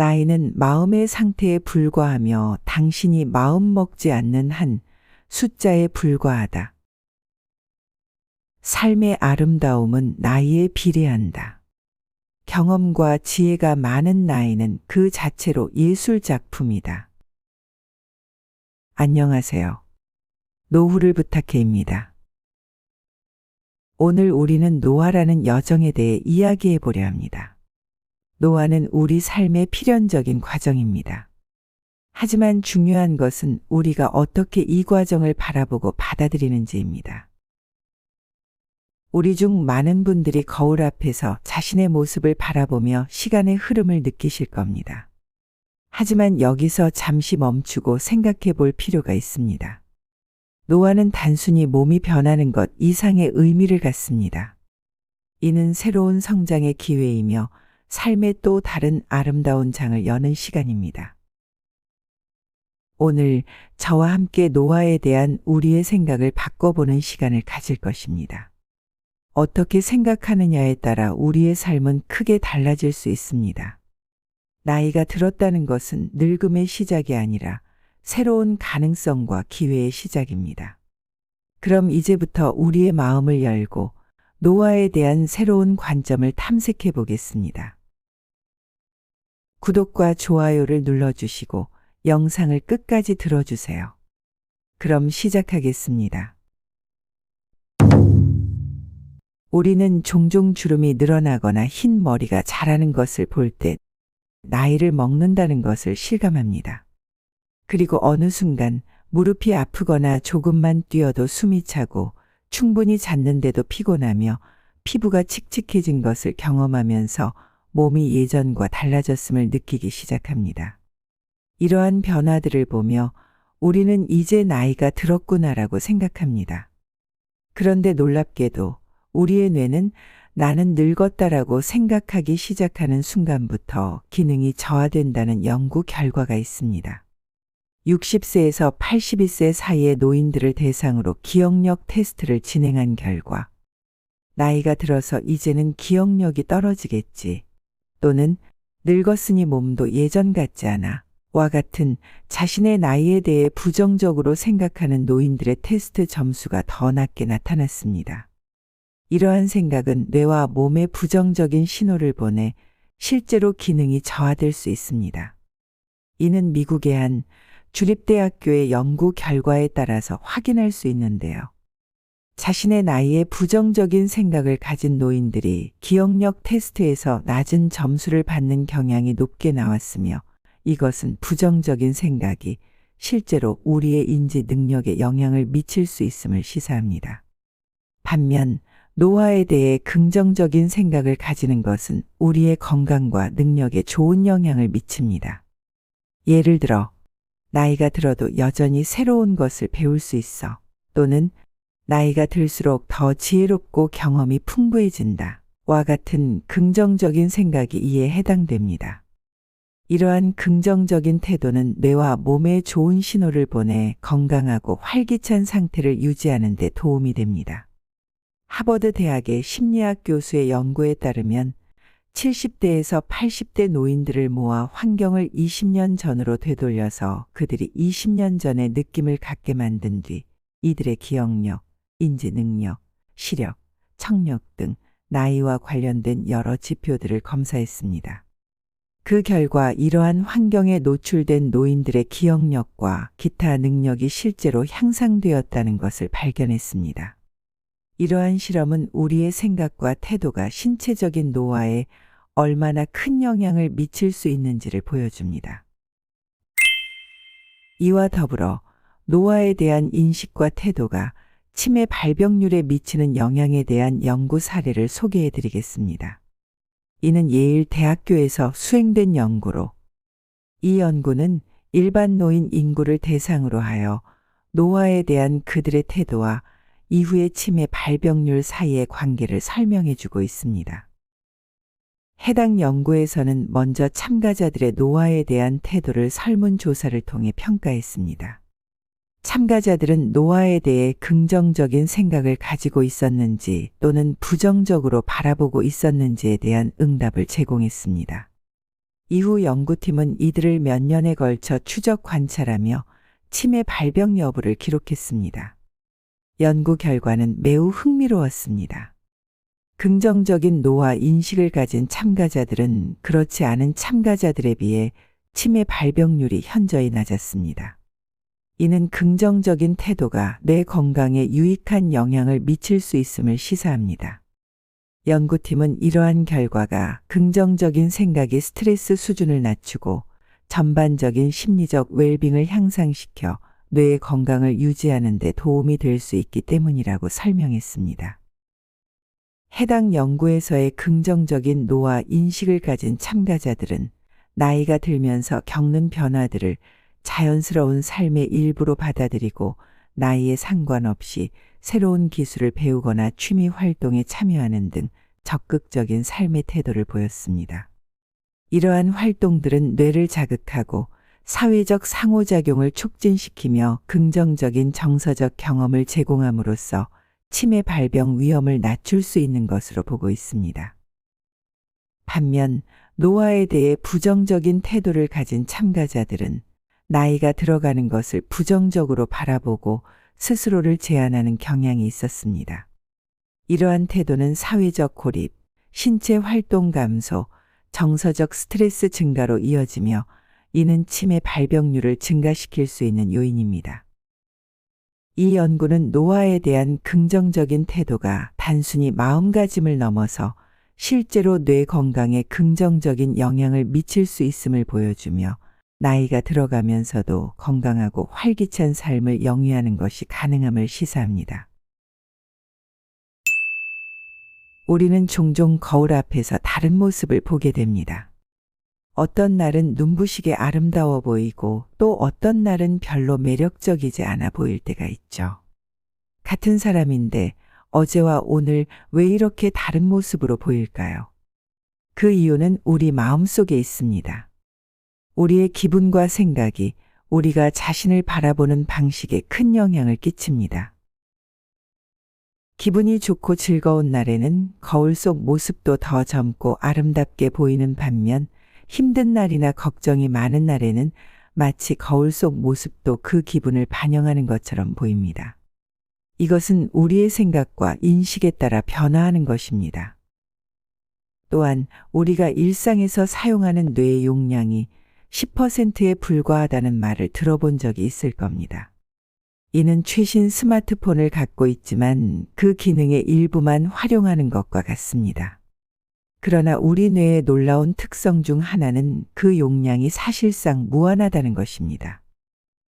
나이는 마음의 상태에 불과하며 당신이 마음 먹지 않는 한 숫자에 불과하다. 삶의 아름다움은 나이에 비례한다. 경험과 지혜가 많은 나이는 그 자체로 예술 작품이다. 안녕하세요. 노후를 부탁해입니다. 오늘 우리는 노화라는 여정에 대해 이야기해 보려 합니다. 노화는 우리 삶의 필연적인 과정입니다. 하지만 중요한 것은 우리가 어떻게 이 과정을 바라보고 받아들이는지입니다. 우리 중 많은 분들이 거울 앞에서 자신의 모습을 바라보며 시간의 흐름을 느끼실 겁니다. 하지만 여기서 잠시 멈추고 생각해 볼 필요가 있습니다. 노화는 단순히 몸이 변하는 것 이상의 의미를 갖습니다. 이는 새로운 성장의 기회이며 삶의 또 다른 아름다운 장을 여는 시간입니다. 오늘 저와 함께 노화에 대한 우리의 생각을 바꿔보는 시간을 가질 것입니다. 어떻게 생각하느냐에 따라 우리의 삶은 크게 달라질 수 있습니다. 나이가 들었다는 것은 늙음의 시작이 아니라 새로운 가능성과 기회의 시작입니다. 그럼 이제부터 우리의 마음을 열고 노화에 대한 새로운 관점을 탐색해 보겠습니다. 구독과 좋아요를 눌러주시고 영상을 끝까지 들어주세요. 그럼 시작하겠습니다. 우리는 종종 주름이 늘어나거나 흰 머리가 자라는 것을 볼 때 나이를 먹는다는 것을 실감합니다. 그리고 어느 순간 무릎이 아프거나 조금만 뛰어도 숨이 차고 충분히 잤는데도 피곤하며 피부가 칙칙해진 것을 경험하면서 몸이 예전과 달라졌음을 느끼기 시작합니다. 이러한 변화들을 보며 우리는 이제 나이가 들었구나라고 생각합니다. 그런데 놀랍게도 우리의 뇌는 나는 늙었다라고 생각하기 시작하는 순간부터 기능이 저하된다는 연구 결과가 있습니다. 60세에서 82세 사이의 노인들을 대상으로 기억력 테스트를 진행한 결과 나이가 들어서 이제는 기억력이 떨어지겠지 또는 늙었으니 몸도 예전 같지 않아 와 같은 자신의 나이에 대해 부정적으로 생각하는 노인들의 테스트 점수가 더 낮게 나타났습니다. 이러한 생각은 뇌와 몸에 부정적인 신호를 보내 실제로 기능이 저하될 수 있습니다. 이는 미국의 한 주립대학교의 연구 결과에 따라서 확인할 수 있는데요. 자신의 나이에 부정적인 생각을 가진 노인들이 기억력 테스트에서 낮은 점수를 받는 경향이 높게 나왔으며 이것은 부정적인 생각이 실제로 우리의 인지 능력에 영향을 미칠 수 있음을 시사합니다. 반면 노화에 대해 긍정적인 생각을 가지는 것은 우리의 건강과 능력에 좋은 영향을 미칩니다. 예를 들어, 나이가 들어도 여전히 새로운 것을 배울 수 있어 또는 나이가 들수록 더 지혜롭고 경험이 풍부해진다. 와 같은 긍정적인 생각이 이에 해당됩니다. 이러한 긍정적인 태도는 뇌와 몸에 좋은 신호를 보내 건강하고 활기찬 상태를 유지하는 데 도움이 됩니다. 하버드 대학의 심리학 교수의 연구에 따르면 70대에서 80대 노인들을 모아 환경을 20년 전으로 되돌려서 그들이 20년 전의 느낌을 갖게 만든 뒤 이들의 기억력, 인지 능력, 시력, 청력 등 나이와 관련된 여러 지표들을 검사했습니다. 그 결과 이러한 환경에 노출된 노인들의 기억력과 기타 능력이 실제로 향상되었다는 것을 발견했습니다. 이러한 실험은 우리의 생각과 태도가 신체적인 노화에 얼마나 큰 영향을 미칠 수 있는지를 보여줍니다. 이와 더불어 노화에 대한 인식과 태도가 치매 발병률에 미치는 영향에 대한 연구 사례를 소개해 드리겠습니다. 이는 예일 대학교에서 수행된 연구로 이 연구는 일반 노인 인구를 대상으로 하여 노화에 대한 그들의 태도와 이후의 치매 발병률 사이의 관계를 설명해 주고 있습니다. 해당 연구에서는 먼저 참가자들의 노화에 대한 태도를 설문조사를 통해 평가했습니다. 참가자들은 노화에 대해 긍정적인 생각을 가지고 있었는지 또는 부정적으로 바라보고 있었는지에 대한 응답을 제공했습니다. 이후 연구팀은 이들을 몇 년에 걸쳐 추적 관찰하며 치매 발병 여부를 기록했습니다. 연구 결과는 매우 흥미로웠습니다. 긍정적인 노화 인식을 가진 참가자들은 그렇지 않은 참가자들에 비해 치매 발병률이 현저히 낮았습니다. 이는 긍정적인 태도가 뇌 건강에 유익한 영향을 미칠 수 있음을 시사합니다. 연구팀은 이러한 결과가 긍정적인 생각이 스트레스 수준을 낮추고 전반적인 심리적 웰빙을 향상시켜 뇌의 건강을 유지하는 데 도움이 될 수 있기 때문이라고 설명했습니다. 해당 연구에서의 긍정적인 노화 인식을 가진 참가자들은 나이가 들면서 겪는 변화들을 자연스러운 삶의 일부로 받아들이고 나이에 상관없이 새로운 기술을 배우거나 취미 활동에 참여하는 등 적극적인 삶의 태도를 보였습니다. 이러한 활동들은 뇌를 자극하고 사회적 상호작용을 촉진시키며 긍정적인 정서적 경험을 제공함으로써 치매 발병 위험을 낮출 수 있는 것으로 보고 있습니다. 반면 노화에 대해 부정적인 태도를 가진 참가자들은 나이가 들어가는 것을 부정적으로 바라보고 스스로를 제한하는 경향이 있었습니다. 이러한 태도는 사회적 고립, 신체 활동 감소, 정서적 스트레스 증가로 이어지며 이는 치매 발병률을 증가시킬 수 있는 요인입니다. 이 연구는 노화에 대한 긍정적인 태도가 단순히 마음가짐을 넘어서 실제로 뇌 건강에 긍정적인 영향을 미칠 수 있음을 보여주며 나이가 들어가면서도 건강하고 활기찬 삶을 영위하는 것이 가능함을 시사합니다. 우리는 종종 거울 앞에서 다른 모습을 보게 됩니다. 어떤 날은 눈부시게 아름다워 보이고 또 어떤 날은 별로 매력적이지 않아 보일 때가 있죠. 같은 사람인데 어제와 오늘 왜 이렇게 다른 모습으로 보일까요? 그 이유는 우리 마음 속에 있습니다. 우리의 기분과 생각이 우리가 자신을 바라보는 방식에 큰 영향을 끼칩니다. 기분이 좋고 즐거운 날에는 거울 속 모습도 더 젊고 아름답게 보이는 반면 힘든 날이나 걱정이 많은 날에는 마치 거울 속 모습도 그 기분을 반영하는 것처럼 보입니다. 이것은 우리의 생각과 인식에 따라 변화하는 것입니다. 또한 우리가 일상에서 사용하는 뇌의 용량이 10%에 불과하다는 말을 들어본 적이 있을 겁니다. 이는 최신 스마트폰을 갖고 있지만 그 기능의 일부만 활용하는 것과 같습니다. 그러나 우리 뇌의 놀라운 특성 중 하나는 그 용량이 사실상 무한하다는 것입니다.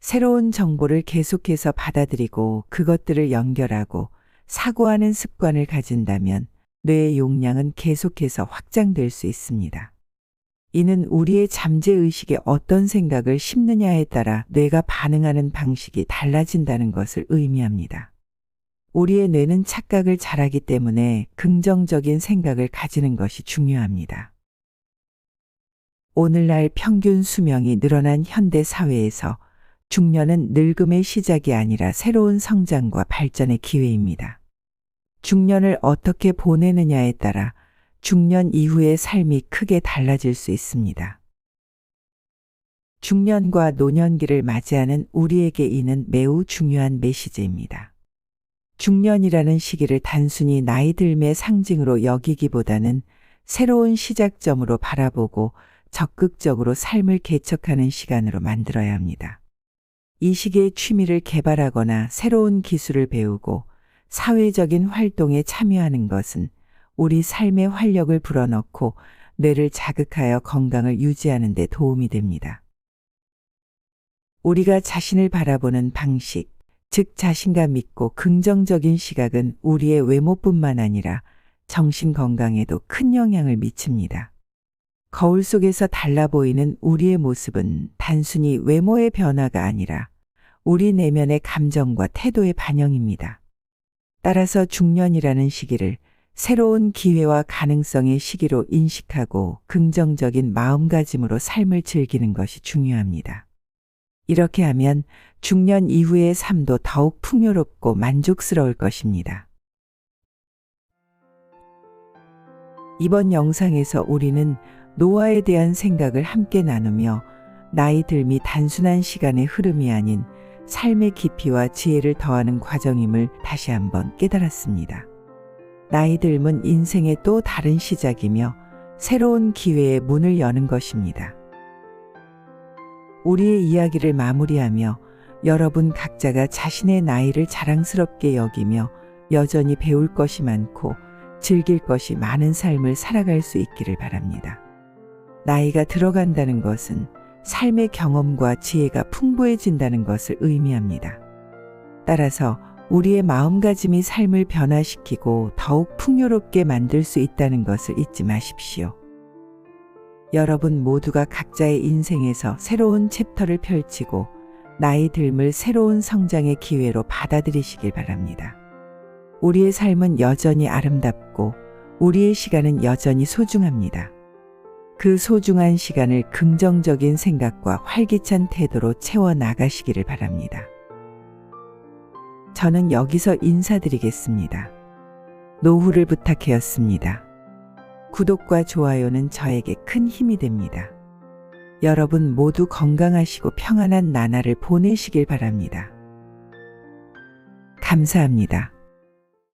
새로운 정보를 계속해서 받아들이고 그것들을 연결하고 사고하는 습관을 가진다면 뇌의 용량은 계속해서 확장될 수 있습니다. 이는 우리의 잠재의식에 어떤 생각을 심느냐에 따라 뇌가 반응하는 방식이 달라진다는 것을 의미합니다. 우리의 뇌는 착각을 잘하기 때문에 긍정적인 생각을 가지는 것이 중요합니다. 오늘날 평균 수명이 늘어난 현대 사회에서 중년은 늙음의 시작이 아니라 새로운 성장과 발전의 기회입니다. 중년을 어떻게 보내느냐에 따라 중년 이후의 삶이 크게 달라질 수 있습니다. 중년과 노년기를 맞이하는 우리에게 이는 매우 중요한 메시지입니다. 중년이라는 시기를 단순히 나이 들매 상징으로 여기기보다는 새로운 시작점으로 바라보고 적극적으로 삶을 개척하는 시간으로 만들어야 합니다. 이 시기에 취미를 개발하거나 새로운 기술을 배우고 사회적인 활동에 참여하는 것은 우리 삶의 활력을 불어넣고 뇌를 자극하여 건강을 유지하는 데 도움이 됩니다. 우리가 자신을 바라보는 방식, 즉 자신감 있고 긍정적인 시각은 우리의 외모뿐만 아니라 정신 건강에도 큰 영향을 미칩니다. 거울 속에서 달라 보이는 우리의 모습은 단순히 외모의 변화가 아니라 우리 내면의 감정과 태도의 반영입니다. 따라서 중년이라는 시기를 새로운 기회와 가능성의 시기로 인식하고 긍정적인 마음가짐으로 삶을 즐기는 것이 중요합니다. 이렇게 하면 중년 이후의 삶도 더욱 풍요롭고 만족스러울 것입니다. 이번 영상에서 우리는 노화에 대한 생각을 함께 나누며 나이 들미 단순한 시간의 흐름이 아닌 삶의 깊이와 지혜를 더하는 과정임을 다시 한번 깨달았습니다. 나이 들면 인생의 또 다른 시작이며 새로운 기회의 문을 여는 것입니다. 우리의 이야기를 마무리하며 여러분 각자가 자신의 나이를 자랑스럽게 여기며 여전히 배울 것이 많고 즐길 것이 많은 삶을 살아갈 수 있기를 바랍니다. 나이가 들어간다는 것은 삶의 경험과 지혜가 풍부해진다는 것을 의미합니다. 따라서 우리의 마음가짐이 삶을 변화시키고 더욱 풍요롭게 만들 수 있다는 것을 잊지 마십시오. 여러분 모두가 각자의 인생에서 새로운 챕터를 펼치고 나이 들물 새로운 성장의 기회로 받아들이시길 바랍니다. 우리의 삶은 여전히 아름답고 우리의 시간은 여전히 소중합니다. 그 소중한 시간을 긍정적인 생각과 활기찬 태도로 채워 나가시기를 바랍니다. 저는 여기서 인사드리겠습니다. 노후를 부탁해였습니다. 구독과 좋아요는 저에게 큰 힘이 됩니다. 여러분 모두 건강하시고 평안한 나날을 보내시길 바랍니다. 감사합니다.